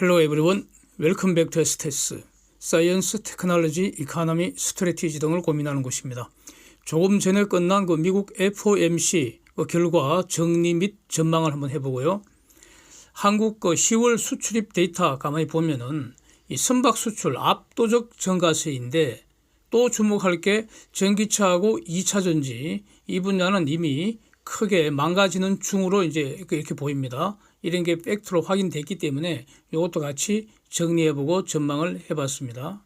Hello everyone. Welcome back to STS. 사이언스, 테크놀로지, 이카노미, 스트레티지 등을 고민하는 곳입니다. 조금 전에 끝난 그 미국 FOMC 그 결과 정리 및 전망을 한번 해보고요. 한국 그 10월 수출입 데이터 가만히 보면은 이 선박 수출 압도적 증가세인데 또 주목할 게 전기차하고 2차 전지 이 분야는 이미 크게 망가지는 중으로 이제 이렇게 보입니다. 이런 게 팩트로 확인됐기 때문에 이것도 같이 정리해보고 전망을 해봤습니다.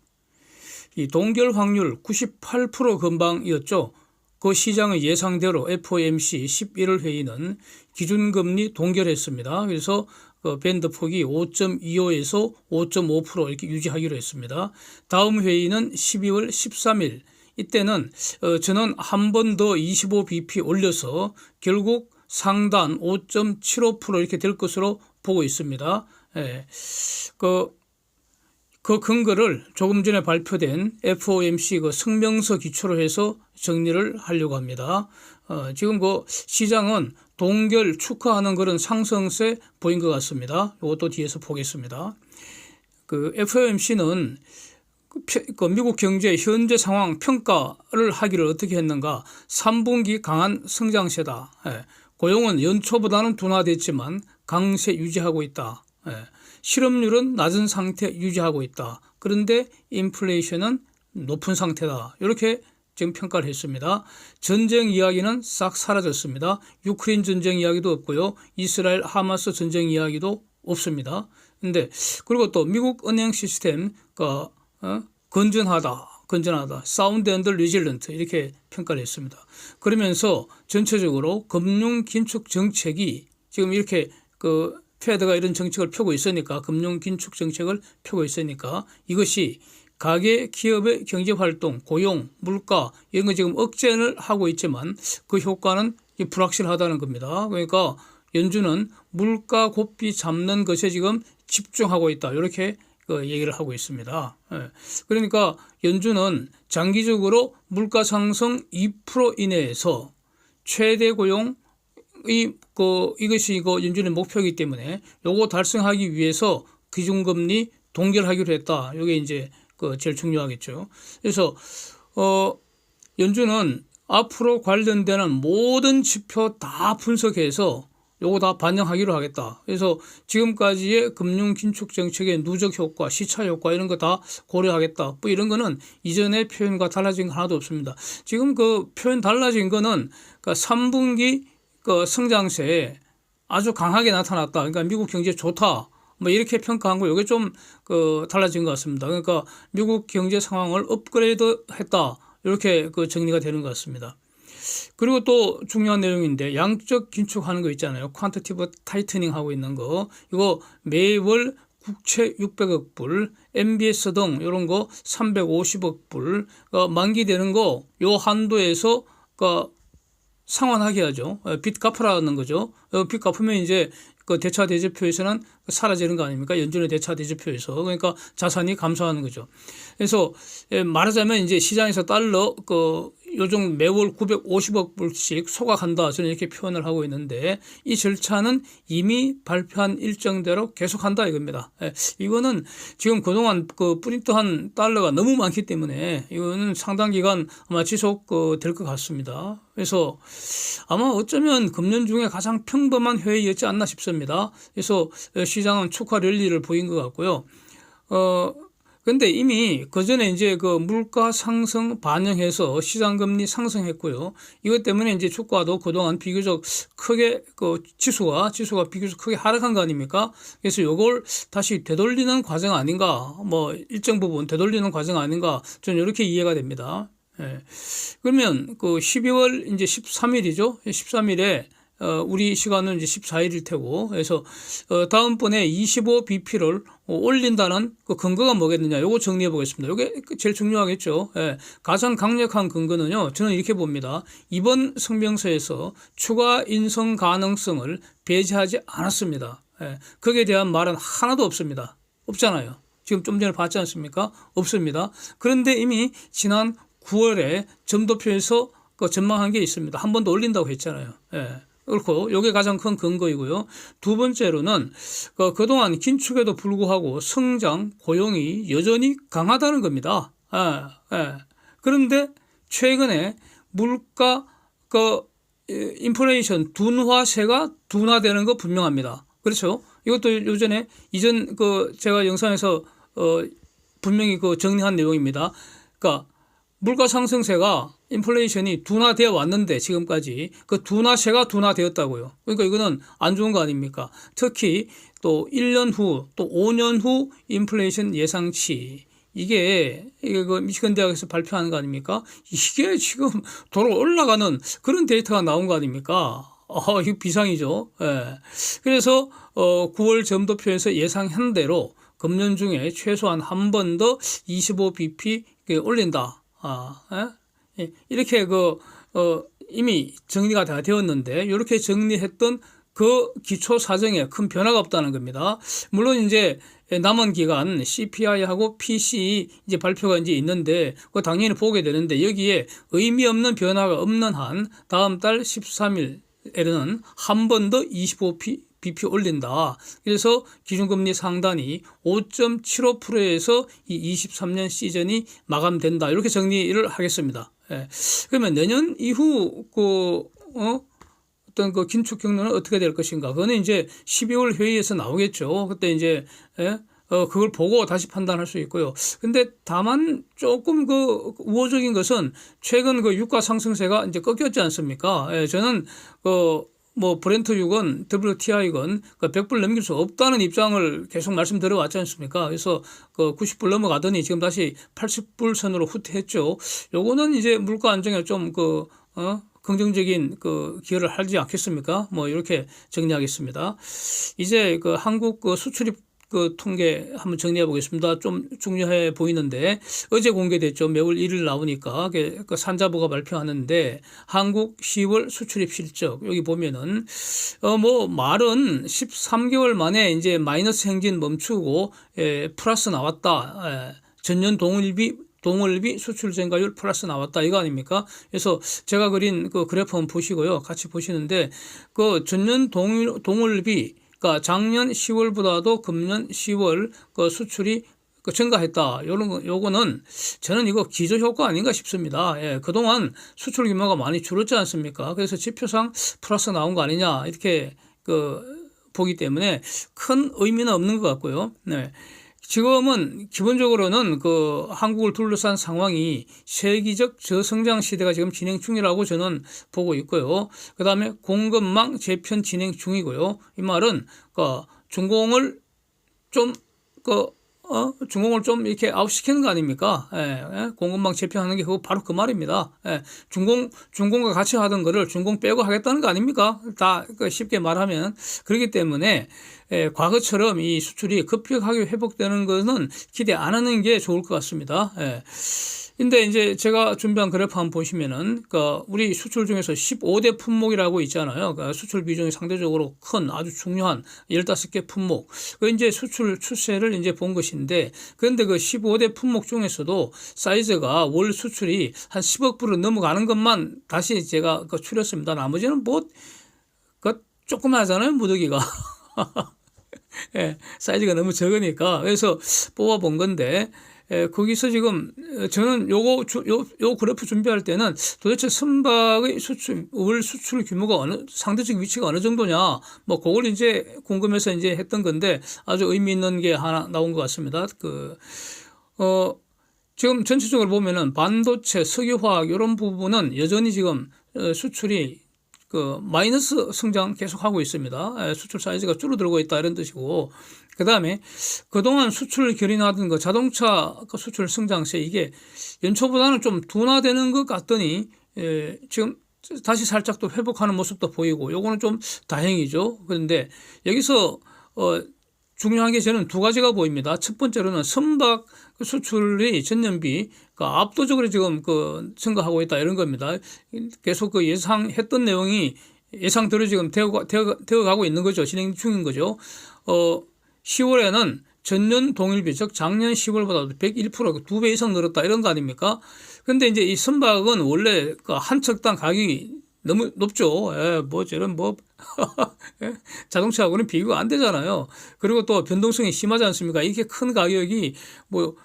이 동결 확률 98% 근방이었죠. 그 시장의 예상대로 FOMC 11월 회의는 기준금리 동결했습니다. 그래서 그 밴드 폭이 5.25에서 5.5% 이렇게 유지하기로 했습니다. 다음 회의는 12월 13일 이때는 어, 저는 한 번 더 25bp 올려서 결국 상단 5.75% 이렇게 될 것으로 보고 있습니다. 예. 그, 그 근거를 조금 전에 발표된 FOMC 그 성명서 기초로 해서 정리를 하려고 합니다. 어, 지금 그 시장은 동결 축하하는 그런 상승세 보인 것 같습니다. 이것도 뒤에서 보겠습니다. 그 FOMC는 그 미국 경제 현재 상황 평가를 하기를 어떻게 했는가? 3분기 강한 성장세다. 예. 고용은 연초보다는 둔화됐지만 강세 유지하고 있다. 예. 실업률은 낮은 상태 유지하고 있다. 그런데 인플레이션은 높은 상태다. 이렇게 지금 평가를 했습니다. 전쟁 이야기는 싹 사라졌습니다. 유크레인 전쟁 이야기도 없고요. 이스라엘 하마스 전쟁 이야기도 없습니다. 근데 그리고 또 미국 은행 시스템가 어? 건전하다. 건전하다. 사운드 앤드 리질런트 이렇게 평가를 했습니다. 그러면서 전체적으로 금융 긴축 정책이 지금 이렇게 그 페드가 이런 정책을 펴고 있으니까 금융 긴축 정책을 펴고 있으니까 이것이 가계 기업의 경제 활동, 고용, 물가 이런 거 지금 억제를 하고 있지만 그 효과는 불확실하다는 겁니다. 그러니까 연준은 물가 곱비 잡는 것에 지금 집중하고 있다. 이렇게 그 얘기를 하고 있습니다. 예. 그러니까 연준은 장기적으로 물가 상승 2% 이내에서 최대 고용 이, 그, 이것이 이거 연준의 목표이기 때문에 요거 달성하기 위해서 기준금리 동결하기로 했다. 이게 이제 그 제일 중요하겠죠. 그래서, 어, 연준은 앞으로 관련되는 모든 지표 다 분석해서 요거 다 반영하기로 하겠다. 그래서 지금까지의 금융 긴축 정책의 누적 효과, 시차 효과 이런 거 다 고려하겠다. 뭐 이런 거는 이전의 표현과 달라진 거 하나도 없습니다. 지금 그 표현 달라진 거는 그 3분기 그 성장세에 아주 강하게 나타났다. 그러니까 미국 경제 좋다. 뭐 이렇게 평가한 거 이게 좀 그 달라진 것 같습니다. 그러니까 미국 경제 상황을 업그레이드 했다. 이렇게 그 정리가 되는 것 같습니다. 그리고 또 중요한 내용인데 양적 긴축하는 거 있잖아요. 퀀터티브 타이트닝 하고 있는 거. 이거 매월 국채 600억 불, MBS 등 이런 거 350억 불, 어, 만기되는 거 요 한도에서 그 상환하게 하죠. 어, 빚 갚으라는 거죠. 어, 빚 갚으면 이제 그 대차 대조표에서는 사라지는 거 아닙니까? 연준의 대차 대조표에서. 그러니까 자산이 감소하는 거죠. 그래서 예, 말하자면 이제 시장에서 달러 그 요즘 매월 950억 불씩 소각한다. 저는 이렇게 표현을 하고 있는데 이 절차는 이미 발표한 일정대로 계속한다 이겁니다. 예, 이거는 지금 그동안 그 프린트한 달러가 너무 많기 때문에 이거는 상당 기간 아마 지속 그 될것 같습니다. 그래서 아마 어쩌면 금년 중에 가장 평범한 회의였지 않나 싶습니다. 그래서 시장은 축하 랠리를 보인 것 같고요. 어, 근데 이미 그 전에 이제 그 물가 상승 반영해서 시장 금리 상승했고요. 이것 때문에 이제 주가도 그동안 비교적 크게 그 지수가 지수가 비교적 크게 하락한 거 아닙니까? 그래서 이걸 다시 되돌리는 과정 아닌가? 뭐 일정 부분 되돌리는 과정 아닌가? 저는 이렇게 이해가 됩니다. 예. 그러면 그 12월 이제 13일이죠. 13일에 어, 우리 시간은 이제 14일일 테고, 그래서, 어, 다음번에 25bp를 올린다는 그 근거가 뭐겠느냐, 요거 정리해 보겠습니다. 요게 제일 중요하겠죠. 예, 가장 강력한 근거는요, 저는 이렇게 봅니다. 이번 성명서에서 추가 인성 가능성을 배제하지 않았습니다. 예, 거기에 대한 말은 하나도 없습니다. 없잖아요. 지금 좀 전에 봤지 않습니까? 없습니다. 그런데 이미 지난 9월에 점도표에서 그 전망한 게 있습니다. 한 번 더 올린다고 했잖아요. 예. 그렇고 요게 가장 큰 근거이고요. 두 번째로는 그 그동안 긴축에도 불구하고 성장, 고용이 여전히 강하다는 겁니다. 예, 예. 그런데 최근에 물가 그 에, 인플레이션 둔화세가 둔화되는 거 분명합니다. 그렇죠? 이것도 요전에 이전 그 제가 영상에서 어 분명히 그 정리한 내용입니다. 그러니까 물가 상승세가 인플레이션이 둔화되어 왔는데 지금까지 그 둔화세가 둔화되었다고요. 그러니까 이거는 안 좋은 거 아닙니까? 특히 또 1년 후 또 5년 후 인플레이션 예상치 이게 이게 그 미시건 대학에서 발표하는 거 아닙니까? 이게 지금 도로 올라가는 그런 데이터가 나온 거 아닙니까? 어, 이거 비상이죠. 예. 그래서 어 9월 점도표에서 예상한 대로 금년 중에 최소한 한 번 더 25bp 올린다. 아, 예? 예, 이렇게 그, 어, 이미 정리가 다 되었는데, 이렇게 정리했던 그 기초 사정에 큰 변화가 없다는 겁니다. 물론 이제 남은 기간 CPI하고 PCE 이제 발표가 이제 있는데, 그 당연히 보게 되는데, 여기에 의미 없는 변화가 없는 한 다음 달 13일에는 한 번 더 25p BP 올린다. 그래서 기준금리 상단이 5.75%에서 이 23년 시즌이 마감된다. 이렇게 정리를 하겠습니다. 예. 그러면 내년 이후 그 어? 어떤 그 긴축 경로는 어떻게 될 것인가? 그거는 이제 12월 회의에서 나오겠죠. 그때 이제 예? 어, 그걸 보고 다시 판단할 수 있고요. 근데 다만 조금 그 우호적인 것은 최근 그 유가 상승세가 이제 꺾였지 않습니까? 예, 저는 그 뭐 브렌트 6은 WTI건 그 100불 넘길 수 없다는 입장을 계속 말씀드려 왔지 않습니까? 그래서 그 90불 넘어가더니 지금 다시 80불 선으로 후퇴했죠. 요거는 이제 물가 안정에 좀그 어? 긍정적인 그 기여를 하지 않겠습니까? 뭐 이렇게 정리하겠습니다. 이제 그 한국 그 수출입 그 통계 한번 정리해 보겠습니다. 좀 중요해 보이는데 어제 공개됐죠. 매월 1일 나오니까 그 산자부가 발표하는데 한국 10월 수출입 실적 여기 보면은 어 뭐 말은 13개월 만에 이제 마이너스 행진 멈추고 에 플러스 나왔다. 에 전년 동일비 동월비 수출 증가율 플러스 나왔다 이거 아닙니까? 그래서 제가 그린 그 그래프 한번 보시고요. 같이 보시는데 그 전년 동 동월비 그러니까 작년 10월보다도 금년 10월 그 수출이 그 증가했다. 요런 거, 요거는 저는 이거 기저 효과 아닌가 싶습니다. 예, 그동안 수출 규모가 많이 줄었지 않습니까? 그래서 지표상 플러스 나온 거 아니냐 이렇게 그 보기 때문에 큰 의미는 없는 것 같고요. 네. 지금은 기본적으로는 그 한국을 둘러싼 상황이 세계적 저성장 시대가 지금 진행 중이라고 저는 보고 있고요. 그 다음에 공급망 재편 진행 중이고요. 이 말은 그 중공을 좀그 어, 중공을 좀 이렇게 아웃시키는 거 아닙니까? 예, 예, 공급망 재편하는 게 그거 바로 그 말입니다. 예, 중공, 중공과 같이 하던 거를 중공 빼고 하겠다는 거 아닙니까? 다그 쉽게 말하면. 그렇기 때문에, 예, 과거처럼 이 수출이 급격하게 회복되는 것은 기대 안 하는 게 좋을 것 같습니다. 예. 근데 이제 제가 준비한 그래프 한번 보시면은, 그, 우리 수출 중에서 15대 품목이라고 있잖아요. 그 수출 비중이 상대적으로 큰 아주 중요한 15개 품목. 그 이제 수출 추세를 이제 본 것인데, 그런데 그 15대 품목 중에서도 사이즈가 월 수출이 한 10억 불을 넘어가는 것만 다시 제가 그 추렸습니다. 나머지는 뭐, 그 조그마하잖아요, 무더기가. 예, 사이즈가 너무 적으니까. 그래서 뽑아본 건데, 에, 거기서 지금 저는 요거 요, 요 그래프 준비할 때는 도대체 선박의 수출 월 수출 규모가 어느 상대적 위치가 어느 정도냐 뭐 그걸 이제 궁금해서 이제 했던 건데 아주 의미 있는 게 하나 나온 것 같습니다. 그 어 지금 전체적으로 보면은 반도체, 석유화학 이런 부분은 여전히 지금 어, 수출이 그 마이너스 성장 계속하고 있습니다. 수출 사이즈가 줄어들고 있다 이런 뜻이고 그 다음에 그동안 수출 결인하던 그 자동차 그 수출 성장세 이게 연초보다는 좀 둔화되는 것 같더니 예, 지금 다시 살짝 또 회복하는 모습도 보이고 요거는 좀 다행이죠. 그런데 여기서 어 중요한 게 저는 두 가지가 보입니다. 첫 번째로는 선박 수출이 전년비 그 압도적으로 지금 그 증가하고 있다 이런 겁니다. 계속 그 예상했던 내용이 예상대로 지금 되어, 되어, 되어 가고 있는 거죠. 진행 중인 거죠. 어, 10월에는 전년 동일비, 즉 작년 10월보다 101%, 두 배 이상 늘었다 이런 거 아닙니까? 근데 이제 이 선박은 원래 그한 척당 가격이 너무 높죠. 예, 뭐 저런 뭐 예, 자동차하고는 비교가 안 되잖아요. 그리고 또 변동성이 심하지 않습니까? 이렇게 큰 가격이 뭐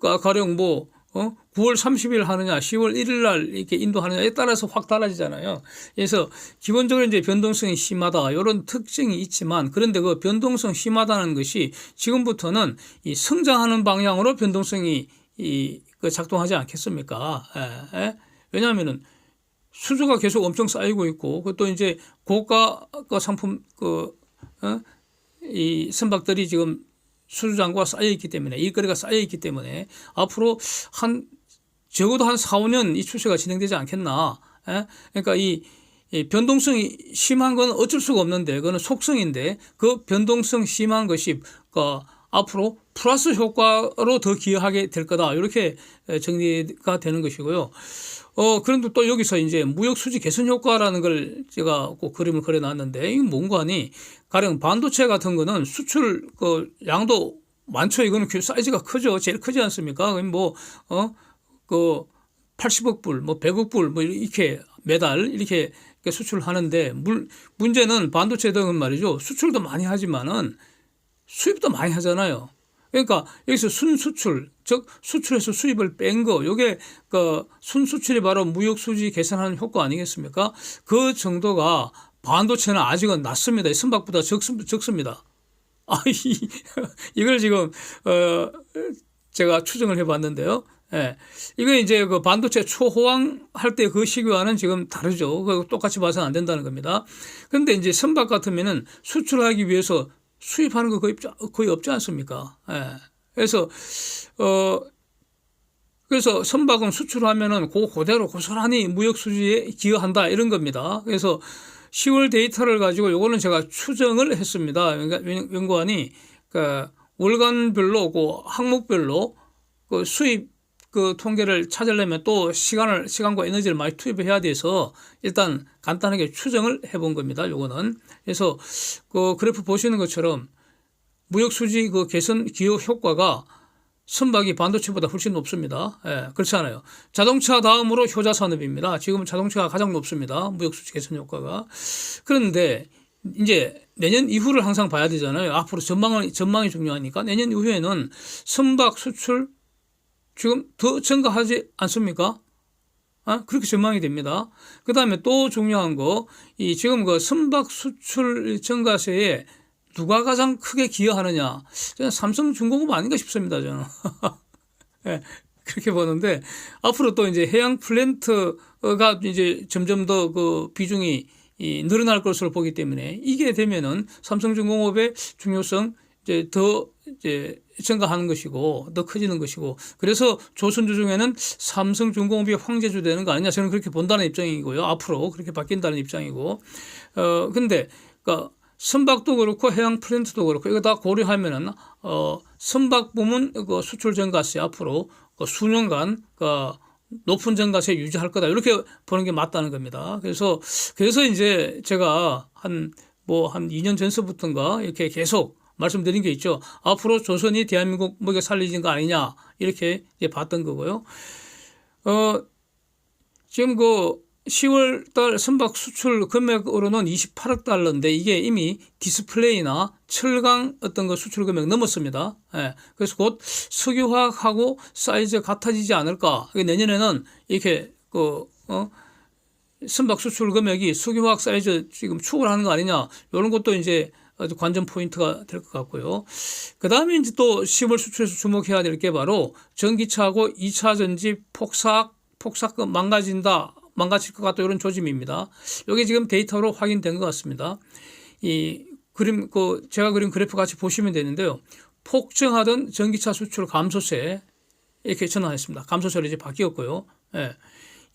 가- 가령 뭐 어? 9월 30일 하느냐, 10월 1일 날 이렇게 인도하느냐에 따라서 확 달라지잖아요. 그래서 기본적으로 이제 변동성이 심하다. 이런 특징이 있지만 그런데 그 변동성 심하다는 것이 지금부터는 이 성장하는 방향으로 변동성이 이, 그 작동하지 않겠습니까? 예, 예? 왜냐하면은 수주가 계속 엄청 쌓이고 있고 그것도 이제 고가 그 상품 그, 어? 이 선박들이 지금 수주장과 쌓여 있기 때문에 일거리가 쌓여 있기 때문에 앞으로 한 적어도 한 4, 5년 이 추세가 진행되지 않겠나. 예? 그러니까 이, 이 변동성이 심한 건 어쩔 수가 없는데 그거는 속성인데 그 변동성 심한 것이 그 앞으로 플러스 효과로 더 기여하게 될 거다. 이렇게 정리가 되는 것이고요. 어, 그런데 또 여기서 이제 무역 수지 개선 효과라는 걸 제가 꼭 그림을 그려 놨는데 이게 뭔가 하니 가령 반도체 같은 거는 수출 그 양도 많죠. 이거는 그 사이즈가 크죠. 제일 크지 않습니까? 뭐, 어, 그 80억 불, 뭐 100억 불, 뭐 이렇게 매달 이렇게 수출하는데 물, 문제는 반도체 등은 말이죠. 수출도 많이 하지만은 수입도 많이 하잖아요. 그러니까 여기서 순수출, 즉 수출해서 수입을 뺀 거, 요게 그 순수출이 바로 무역 수지 개선하는 효과 아니겠습니까? 그 정도가 반도체는 아직은 낮습니다. 선박보다 적습, 적습니다. 아, 이, 이걸 지금 어 제가 추정을 해 봤는데요. 예. 이거 이제 그 반도체 초호황 할 때 그 시기와는 지금 다르죠. 그 똑같이 봐서는 안 된다는 겁니다. 그런데 이제 선박 같으면은 수출하기 위해서 수입하는 거 거의, 거의 없지 않습니까? 예. 그래서, 어, 그래서 선박은 수출하면은 그 그대로 고스란히 무역 수지에 기여한다 이런 겁니다. 그래서 10월 데이터를 가지고 요거는 제가 추정을 했습니다. 연구원이 그 월간별로 그 항목별로 그 수입 그 통계를 찾으려면 또 시간을 시간과 에너지를 많이 투입해야 돼서 일단 간단하게 추정을 해본 겁니다. 요거는 그래서 그 그래프 보시는 것처럼 무역 수지 그 개선 기여 효과가 선박이 반도체보다 훨씬 높습니다. 예, 그렇지 않아요. 자동차 다음으로 효자 산업입니다. 지금은 자동차가 가장 높습니다. 무역 수지 개선 효과가. 그런데 이제 내년 이후를 항상 봐야 되잖아요. 앞으로 전망은 전망이 중요하니까 내년 이후에는 선박 수출 지금 더 증가하지 않습니까? 아, 그렇게 전망이 됩니다. 그 다음에 또 중요한 거, 이 지금 그 선박 수출 증가세에 누가 가장 크게 기여하느냐? 저는 삼성중공업 아닌가 싶습니다, 저는. 네, 그렇게 보는데, 앞으로 또 이제 해양 플랜트가 이제 점점 더 그 비중이 이 늘어날 것으로 보기 때문에 이게 되면은 삼성중공업의 중요성 이제 더 이제 증가하는 것이고 더 커지는 것이고 그래서 조선주 중에는 삼성중공업이 황제주 되는 거 아니냐 저는 그렇게 본다는 입장이고요 앞으로 그렇게 바뀐다는 입장이고 어 근데 그러니까 선박도 그렇고 해양 플랜트도 그렇고 이거 다 고려하면은 어 선박 부문 그 수출 증가세 앞으로 그 수년간 그 높은 증가세 유지할 거다 이렇게 보는 게 맞다는 겁니다. 그래서 그래서 이제 제가 한 뭐한 2년 전서부터인가 이렇게 계속 말씀드린 게 있죠. 앞으로 조선이 대한민국 먹여 살리는 거 아니냐 이렇게 이제 봤던 거고요. 어 지금 그 10월 달 선박 수출 금액으로는 28억 달러인데 이게 이미 디스플레이나 철강 어떤 거 수출 금액 넘었습니다. 예. 그래서 곧 석유화학하고 사이즈 같아지지 않을까. 내년에는 이렇게 그, 어, 선박 수출 금액이 석유화학 사이즈 지금 추월하는 거 아니냐. 이런 것도 이제 아주 관전 포인트가 될 것 같고요. 그 다음에 이제 또 10월 수출에서 주목해야 될 게 바로 전기차하고 2차 전지 폭삭, 폭삭 망가진다. 망가질 것 같다 이런 조짐입니다. 여기 지금 데이터로 확인된 것 같습니다. 이 그림 그 제가 그린 그래프 같이 보시면 되는데요. 폭증하던 전기차 수출 감소세 이렇게 전환했습니다. 감소세로 이제 바뀌었고요. 예.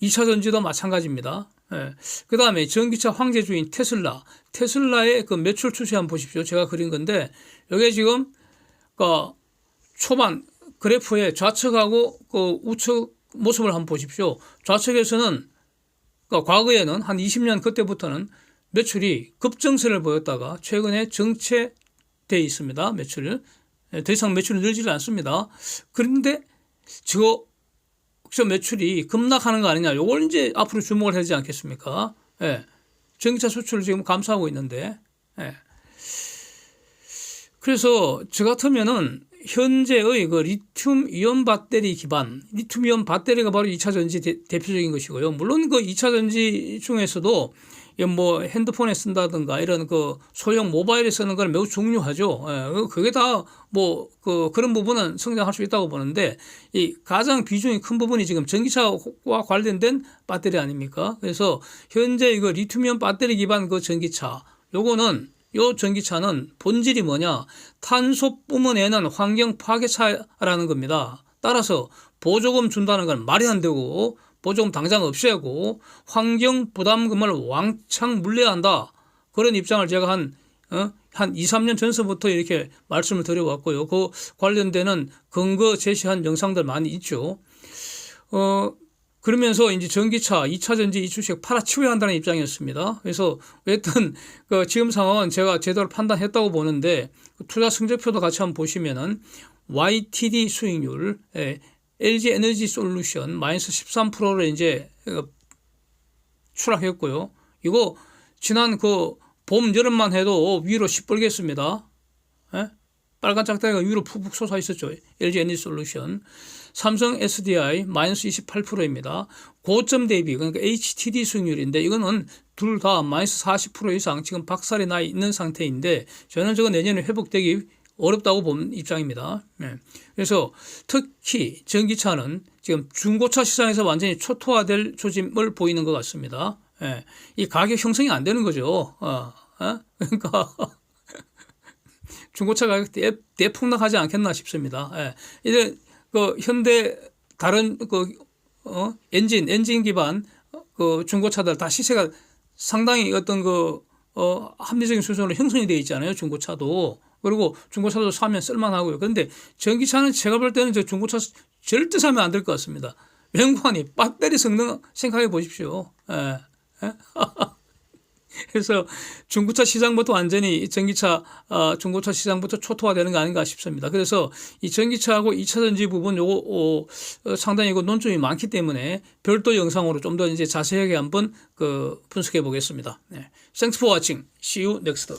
2차 전지도 마찬가지입니다. 예. 그 다음에 전기차 황제주인 테슬라. 테슬라의 그 매출 추세 한번 보십시오. 제가 그린 건데, 여기에 지금, 그, 초반 그래프의 좌측하고 그 우측 모습을 한번 보십시오. 좌측에서는 그러니까 과거에는 한 20년 그때부터는 매출이 급증세를 보였다가 최근에 정체돼 있습니다. 매출을 더 이상 매출이 늘지를 않습니다. 그런데 저, 저 매출이 급락하는 거 아니냐? 요걸 이제 앞으로 주목을 해야 되지 않겠습니까? 예. 전기차 수출을 지금 감소하고 있는데. 예. 그래서 저 같으면은 현재의 그 리튬 이온 배터리 기반, 리튬 이온 배터리가 바로 2차 전지 대, 대표적인 것이고요. 물론 그 2차 전지 중에서도 이뭐 핸드폰에 쓴다든가 이런 그 소형 모바일에 쓰는 건 매우 중요하죠. 예, 그게 다 뭐 그 그런 부분은 성장할 수 있다고 보는데 이 가장 비중이 큰 부분이 지금 전기차와 관련된 배터리 아닙니까? 그래서 현재 이거 리튬이온 배터리 기반 그 전기차 요거는 요 전기차는 본질이 뭐냐? 탄소 뿜어내는 환경 파괴차라는 겁니다. 따라서 보조금 준다는 건 말이 안 되고 보조금 당장 없애고 환경 부담금을 왕창 물려야 한다. 그런 입장을 제가 한, 어? 한 2, 3년 전서부터 이렇게 말씀을 드려왔고요. 그 관련되는 근거 제시한 영상들 많이 있죠. 어, 그러면서 이제 전기차 2차 전지 이 주식 팔아치워야 한다는 입장이었습니다. 그래서 어쨌든 그 지금 상황은 제가 제대로 판단했다고 보는데 그 투자 성적표도 같이 한번 보시면은 YTD 수익률, 예, LG 에너지 솔루션 마이너스 13%를 이제 어, 추락했고요. 이거 지난 그 봄 여름만 해도 위로 시뻘겠습니다. 예? 빨간 짝다리가 위로 푹푹 솟아 있었죠. LG 에너지 솔루션. 삼성 SDI 마이너스 28%입니다. 고점 대비 그러니까 HTD 수익률인데 이거는 둘 다 마이너스 40% 이상 지금 박살이 나 있는 상태인데 저는 저거 내년에 회복되기 어렵다고 본 입장입니다. 네. 그래서 특히 전기차는 지금 중고차 시장에서 완전히 초토화될 조짐을 보이는 것 같습니다. 예. 이 가격 형성이 안 되는 거죠. 어, 어? 그러니까 중고차 가격 대, 대폭락하지 않겠나 싶습니다. 예. 이제 그 현대 다른 그 어? 엔진 엔진 기반 그 중고차들 다 시세가 상당히 어떤 그 어, 합리적인 수준으로 형성이 되어 있잖아요. 중고차도. 그리고 중고차도 사면 쓸만하고요. 그런데 전기차는 제가 볼 때는 저 중고차 절대 사면 안 될 것 같습니다. 맹관이 배터리 성능 생각해 보십시오. 예. 예? 그래서 중고차 시장부터 완전히 전기차 어, 중고차 시장부터 초토화되는 거 아닌가 싶습니다. 그래서 이 전기차하고 2차 전지 부분 요거 어, 어, 상당히 이거 논점이 많기 때문에 별도 영상으로 좀 더 이제 자세하게 한번 그 분석해 보겠습니다. 네. Thanks for watching. See you next.